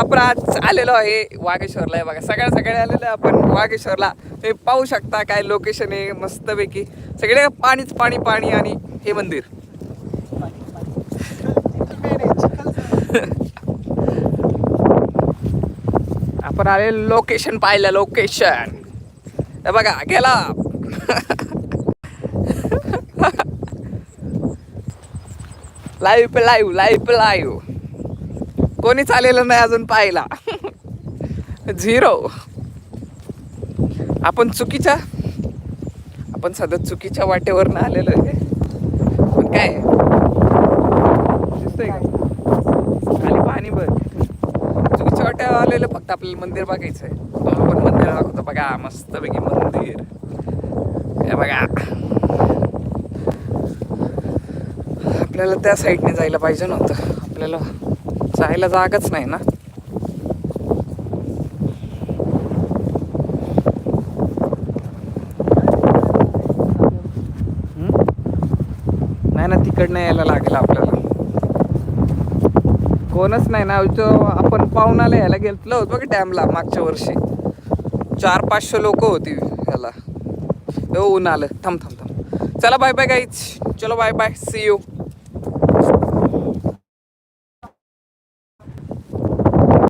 आपण आज आलेलो आहे. वागेश्वरला आहे बघा. सगळ्या सगळे आलेलो आहे आपण वागेश्वरला. हे पाहू शकता काय लोकेशन आहे मस्तपैकी. सगळे पाणीच पाणी पाणी आणि हे मंदिर. आपण आले लोकेशन पाहिलं लोकेशन हे बघा गेला. लाईव्ह लाईव्ह लाईव्ह लाईव्ह कोणीच आलेलं नाही अजून पाहायला. झिरो. आपण चुकीच्या आपण सध्या चुकीच्या वाटेवरनं आलेलो आहे. पण काय? दिसतंय खाली पाणी बघ. चुकीच्या वाट्यावर आलेलं फक्त आपल्याला मंदिर बघायचं आहे तो आपण मंदिर दाखवतो बघा मस्तपैकी मंदिर. हे बघा. आपल्याला त्या साईडने जायला पाहिजे नव्हतं. आपल्याला जायला जागाच नाही ना. नाही ना तिकडनं यायला लागेल आपल्याला. कोणच नाही ना तो आपण पाहुणाला यायला गेलो होतो बघ डॅमला मागच्या वर्षी. चार पाचशे लोक होती ह्याला. हो ऊन आलं. थांब थांब थांब. चला बाय बाय गाईच चलो बाय बाय सी यू